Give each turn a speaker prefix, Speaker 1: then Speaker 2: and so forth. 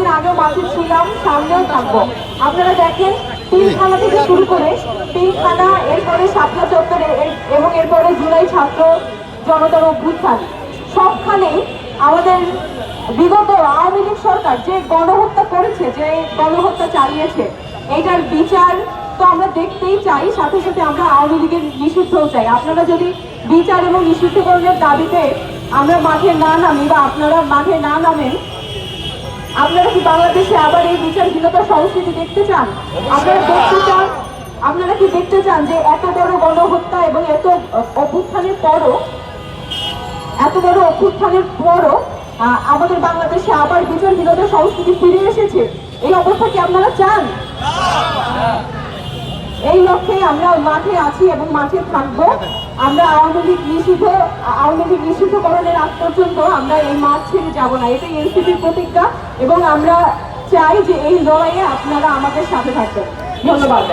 Speaker 1: কয়েকদিন আগেও মাঠে ছিলাম, সামনেও থাকব। আপনারা দেখেন তিনখানা থেকে শুরু করে তিনখানা এরপরে শাপলা চত্বরে এবং এরপরে জুলাই ছাত্র জনতার অভ্যুত্থান। সবখানেই আমাদের বিগত আওয়ামী লীগ সরকার যে গণহত্যা করেছে, যে গণহত্যা চালিয়েছে, এটার বিচার তো আমরা দেখতেই চাই, সাথে সাথে আমরা আওয়ামী লীগের নিষিদ্ধও চাই। আপনারা যদি বিচার এবং নিষিদ্ধকরণের দাবিতে আমরা মাঠে না নামি বা আপনারা মাঠে না নামেন আপনারা কি বাংলাদেশে আবার এই বিচারহীনতা সংস্কৃতি দেখতে চান? আপনারা দেখতে চান? আপনারা কি দেখতে চান যে এত বড় গণহত্যা এবং এত অভ্যুত্থানের পরও, এত বড় অভ্যুত্থানের পরও আমাদের বাংলাদেশে আবার বিচারহীনতা সংস্কৃতি ফিরে এসেছে? এই অবস্থা কি আপনারা চান? আমরা মাঠে আছি এবং মাঠে থাকব। আমরা আওয়ামী লীগ নিষিদ্ধ, আওয়ামী লীগ নিষিদ্ধকরণের আগ পর্যন্ত আমরা এই মাঠ ছেড়ে যাব না। এটাই এনসিপির প্রতিজ্ঞা এবং আমরা চাই যে এই লড়াইয়ে আপনারা আমাদের সাথে থাকবেন। ধন্যবাদ।